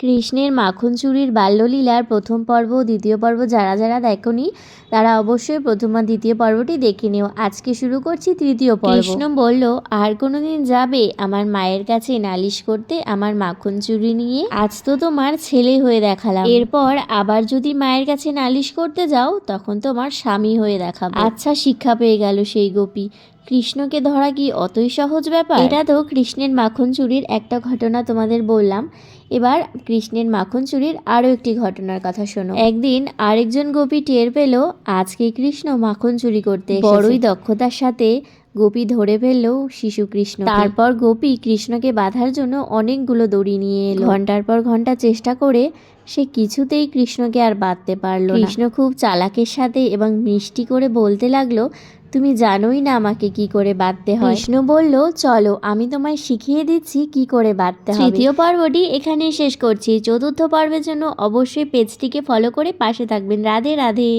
কৃষ্ণের মাখন চুরির বাল্যলীলার প্রথম পর্ব ও দ্বিতীয় পর্ব যারা যারা দেখনি তারা অবশ্যই প্রথম আর দ্বিতীয় পর্বটি দেখে নিও। আজকে শুরু করছি তৃতীয় পর্ব। কৃষ্ণ বলল আর কোনোদিন যাবে আমার মায়ের কাছে নালিশ করতে আমার মাখন চুরি নিয়ে? আজ তো তোমার ছেলে হয়ে দেখালাম। এরপর আবার যদি মায়ের কাছে নালিশ করতে যাও তখন তোমার স্বামী হয়ে দেখাবো। আচ্ছা শিক্ষা পেয়ে গেল সেই গোপী। কৃষ্ণকে ধরা কি অতই সহজ ব্যাপার? এটা তো কৃষ্ণের মাখন চুরির একটা ঘটনা তোমাদের বললাম। এবার কৃষ্ণের মাখন চুরির আরও একটি ঘটনার কথা শোনো। একদিন আরেকজন গোপী টের পেল আজকে কৃষ্ণ মাখন চুরি করতে। বড়ই দক্ষতার সাথে গোপী ধরে ফেলল শিশু কৃষ্ণ। তারপর গোপী কৃষ্ণকে বাঁধার জন্য অনেকগুলো দড়ি নিয়ে এলো। ঘণ্টার পর ঘণ্টা চেষ্টা করে সে কিছুতেই কৃষ্ণকে আর বাঁধতে পারল কৃষ্ণ খুব চালাকের সাথে এবং মিষ্টি করে বলতে লাগল তুমি জানোই না আমাকে কি করে বাঁধতে হয়। কৃষ্ণ বলল চলো আমি তোমায় শিখিয়ে দিচ্ছি কি করে বাঁধতে হবে। তৃতীয় পর্বটি এখানেই শেষ করছি। চতুর্থ পর্বের জন্য অবশ্যই পেজটিকে ফলো করে পাশে থাকবেন। রাধে রাধে।